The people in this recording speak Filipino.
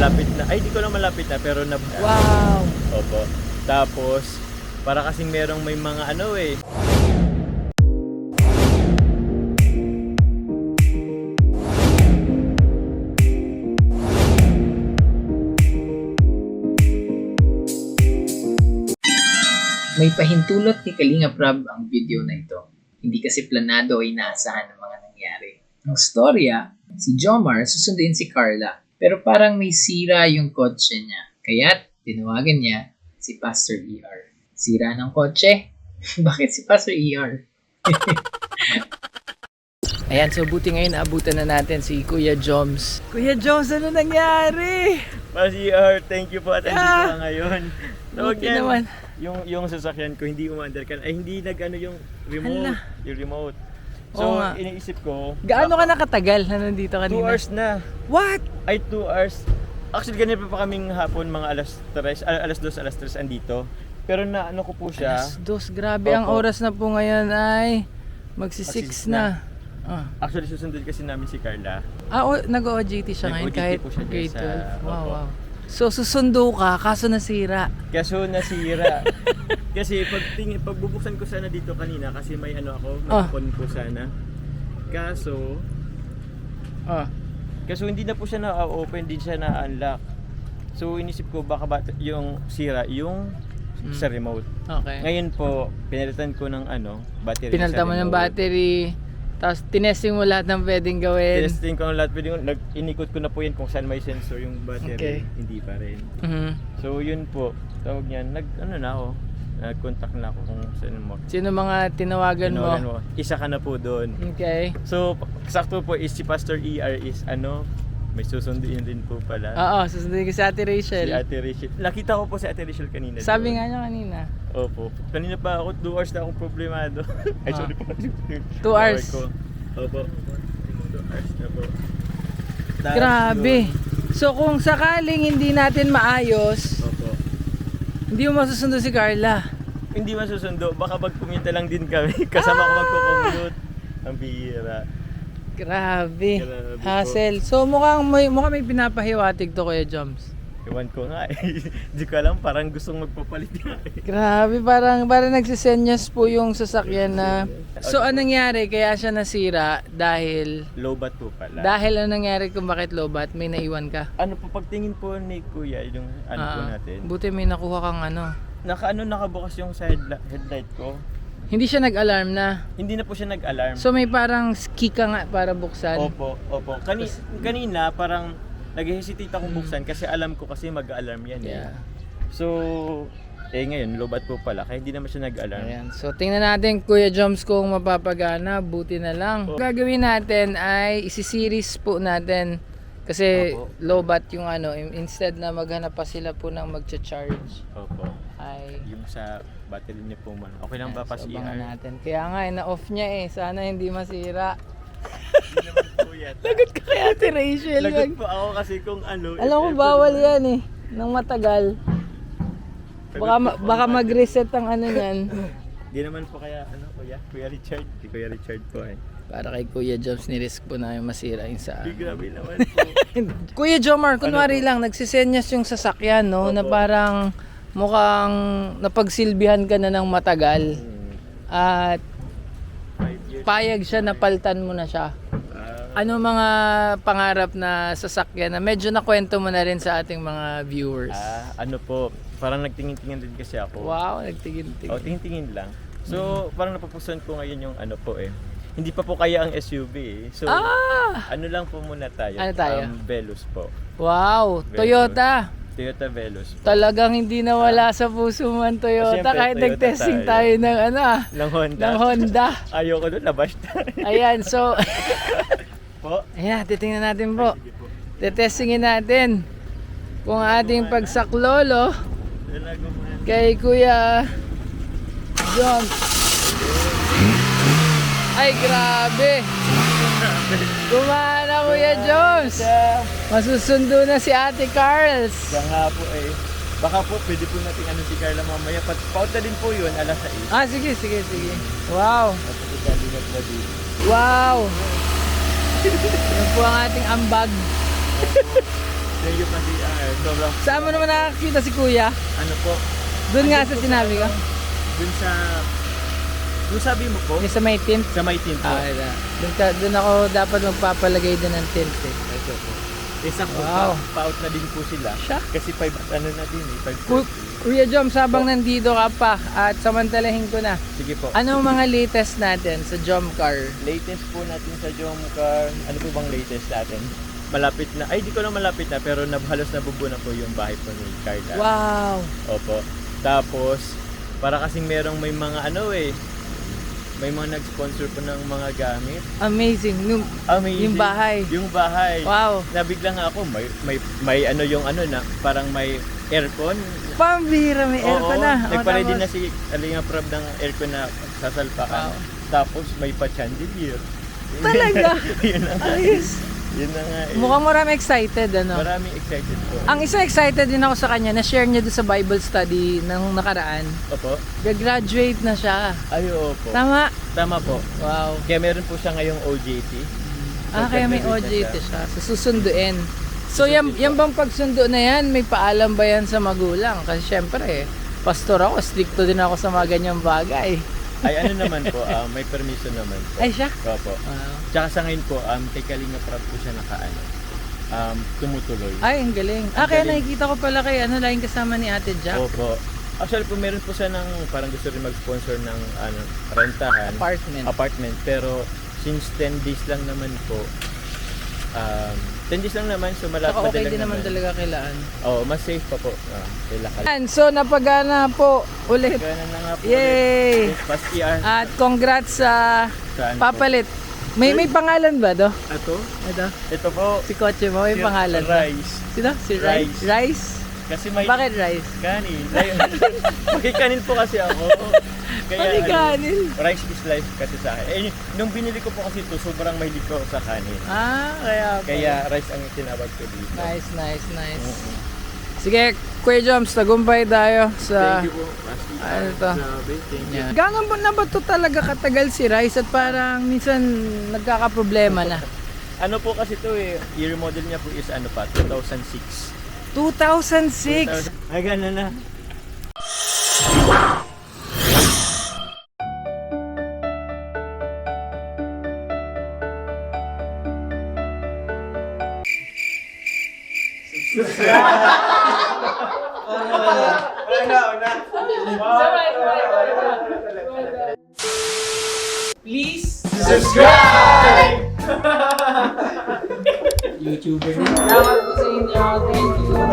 malapit na, ay di ko lang malapit na pero na Wow! Opo. Tapos, para kasing merong may mga ano eh. May pahintulot ni Kalinga Prab ang video na ito. Hindi kasi planado o inaasahan ng mga nangyari. Ang storya, si Jomar susunduin si Carla pero parang may sira yung kotse niya. Kaya tinawagan niya si Pastor ER. Sira ng kotse? Bakit si Pastor ER? Ayan, so buti ngayon naabutan na natin si Kuya Joms. Kuya Joms, ano nangyari? Mas ER, thank you po at andito Yeah. ka ngayon. Tawag Buti yan. naman. Yung, yung sasakyan ko, hindi umandar ka. Ay, hindi nag ano yung remote. Hala. Yung remote. Oo So, nga. iniisip ko. Gaano ka nakatagal na nandito kanina? Two hours na. What? Ay, two hours. Actually, ganyan pa pa kaming hapon, mga alas 3, al- alas 2, alas 3 andito. Pero na ano ko po siya. Alas dos, grabe. Ang Opo. oras na po ngayon ay magsi-six Magsi-six na. Ah, Actually, susundin kasi namin si Carla. ah o, nag-OJT siya ngayon Nag-OJT kahit po siya dyan grade sa- 12. Wow, Opo. wow. So susundo ka, kaso nasira. Kaso nasira. kasi pag tingin, pag bubuksan ko sana dito kanina kasi may ano ako, may Ah. on po sana. Kaso, Ah. kaso hindi na po siya na-open, din siya na-unlock. So inisip ko baka ba yung sira yung Mm. sa remote. Okay. Ngayon po, pinalitan ko ng ano, battery Pinalta sa mo ng remote. battery, tapos tinesting mo lahat ng pwedeng gawin. Testing ko ang lahat, pwede ko, nag, inikot ko na po yun kung saan may sensor yung battery. Okay. Hindi pa rin. Mhm. So yun po, tawag niyan, nag ano na ako, nag-contact na ako kung saan mo. Sino mga tinawagan mo? Tinawagan mo. Isa ka na po doon. Okay. So, sakto po is si Pastor ER is ano, may susunduin din po pala. Oo, susundin ko si Ate Si Rachel. Ate Rachel. Nakita ko po si Ate Rachel kanina. Sabi doon. nga niya kanina. Opo. Kanina pa ako, 2 hours na akong problemado. Ay, Ah. sorry po. Two hours. Ko. Opo. 2 hours na po. Tapos Grabe. yun. So kung sakaling hindi natin maayos, Opo. hindi mo masusundo si Carla. Hindi masusundo. Baka mag-commute lang din kami. Kasama ko magko-commute. Ang bihira. Grabe. Grabe po. Hassle. So mukhang may, mukhang may pinapahiwatig to Kuya Joms. Ewan ko nga eh. Hindi ko alam. Parang gustong magpapalit nga eh. Grabe, parang, parang nagsisenyas po yung sasakyan na... So anong nangyari? Kaya siya nasira dahil... Low bat po pala. Dahil anong nangyari kung bakit lobat? May naiwan ka? ano po, pagtingin po ni Kuya, yung ano po Ah, natin. Buti may nakuha kang ano. Naka ano, nakabukas yung sa headla- headlight ko. Hindi siya nag-alarm na. Hindi na po siya nag-alarm. So may parang ski ka nga para buksan. Opo, opo. Kani, kanina parang nag-hesitate akong buksan kasi alam ko kasi mag-alarm yan eh. Yeah. So, eh ngayon, lobat po pala, kaya hindi naman siya nag-alarm. Ayan. So tingnan natin Kuya Joms kung mapapagana. Buti na lang. Opo. Gagawin natin ay isi-series po natin. Kasi Opo. low bat yung ano. in- Instead na maghanap pa sila po ng magcha-charge. Opo. Ay Yung sa battery niya po man. Okay lang ba Ayan, pa so si abangan ER? natin. Kaya nga, eh, na-off niya eh. Sana hindi masira. Hindi naman po. Lagot ka kay Ate Rachel. Lagot po ako kasi kung ano. Alam ko ever bawal na- yan eh. Nang matagal. Lagot Baka, po ma- ako. baka mag-reset ang ano niyan. Di naman po kaya, ano, kuya? Kuya Richard? Di Kuya Richard po eh. Para kay Kuya Joms, ni-risk po namin masira yung sa... Di grabe naman po. Kuya Jomar, kunwari Ano po? lang, nagsisenyas yung sasakyan, no? Na parang mukhang napagsilbihan ka na ng matagal. Hmm, At payag siya na paltan mo na siya. Ah, Ano mga pangarap na sasakyan na medyo nakwento mo na rin sa ating mga viewers? ah, ano po, parang nagtingin-tingin din kasi ako. Wow, nagtingin-tingin. O, tingin-tingin lang. So, parang napupusan ko ngayon yung ano po eh. Hindi pa po kaya ang SUV eh. So, Ah! ano lang po muna tayo. Ano tayo? Um, Veloz po. Wow, Toyota. Toyota Veloz po. Talagang hindi nawala sa puso mo ang Toyota Siyempre, kahit Toyota nag-testing tayo. tayo ng ano ah, Ng Honda. ng Honda. Ayoko doon, nabash tayo. Ayan, so po. ayan, titingnan natin po. Sige po. Tetestingin natin kung ating pagsaklolo kay Kuya John. Ay, grabe. Gumana, Kuya Jones. Masusundo na si Ate Carls. Siya nga po eh. Baka po, pwede po natin ano si Carla mamaya. Pat pauta din po yun, alas 6. Ah, sige, sige, sige. Wow. At na. Wow. Yan po ang ating ambag. Medyo kasi, ah, sobrang, Saan mo naman nakakita si kuya? ano po, Doon nga sa sinabi ko. dun sa, dun sabi mo po, Yung sa may tint. sa may tint po. Ah, wala. Doon, ka, doon ako dapat magpapalagay din ng tint eh. Ito po. Isang po, Wow. pa, out na din po sila. Siya? Kasi 5, ano na din eh, 5 Ku- Kuya Jom, sabang nandito ka pa at samantalahin ko na. Sige po. Anong mga latest natin sa Jom Car? latest po natin sa Jomcar, ano po bang latest natin? Malapit na, ay di ko lang malapit na, pero nab, halos nabubo na po yung bahay po ni Carla. Wow! Opo. Tapos, para kasing merong may mga ano eh, may mga nag-sponsor po ng mga gamit. Amazing. Nung, Amazing. Yung bahay. Yung bahay. wow! Nabigla nga ako, may, may, may ano yung ano na, parang may aircon. Pambira, may aircon na. O, Nagpa-ready na si Alinga Prab ng aircon na sasalpakan. Wow. Tapos may pa-chandelier. Talaga? yun. Ayos. Yun na nga. eh. Mukhang marami excited, ano? Maraming excited po. Ang isa excited din ako sa kanya, na-share niya doon sa Bible study nang nakaraan. Opo. Gagraduate na siya. Ay, opo. Tama? Tama po. Wow. Kaya meron po siya ngayong OJT. Ah, kaya may OJT siya. So, susunduin. So, yan, yan bang pagsundo na yan, may paalam ba yan sa magulang? Kasi syempre, pastor ako, stricto din ako sa mga ganyang bagay. Ay, ano naman po, ah, may permission naman po. Ay, siya? Opo. Wow. Tsaka sa ngayon po, um, kay Kalinga Prab po siya nakaano. Um, tumutuloy. Ay, ang galing. Ah, kaya galing. nakikita ko pala kay ano, laging kasama ni Ate Jack. Opo. Actually po, meron po siya ng parang gusto rin mag-sponsor ng ano, rentahan. Apartment. apartment. Pero since 10 days lang naman po, um, 10 days lang naman, so malapit Saka okay din naman talaga kailangan. Oo, mas safe pa po. Ah, kay Lakal. Yan, so napagana po ulit. Gana na nga po Yay! ulit. Past. At congrats sa Saan po? papalit. May may pangalan ba do? Ato? Ito. Ito po. Si kotse mo may si pangalan ba? Rice. Sino? Si Rice. Rice. Kasi may Bakit Rice? kanin. Magkikanin po kasi ako. Kaya Ano ano, kanin? rice is life kasi sa akin. Eh, nung binili ko po kasi ito, sobrang mahilig ko sa kanin. Ah, kaya pala. Kaya rice ang tinawag ko dito. Nice, nice, nice. Oo. Sige, Kuya Joms, tagumpay tayo sa... Thank you po. Past ER. ano to? Yeah. Gangan na ba to talaga katagal si Rice at parang minsan nagkakaproblema na? Ano po kasi to eh, year model niya po is ano pa, 2006. 2006! Ay, gano'n na. Please! Subscribe! YouTuber na. Thank you.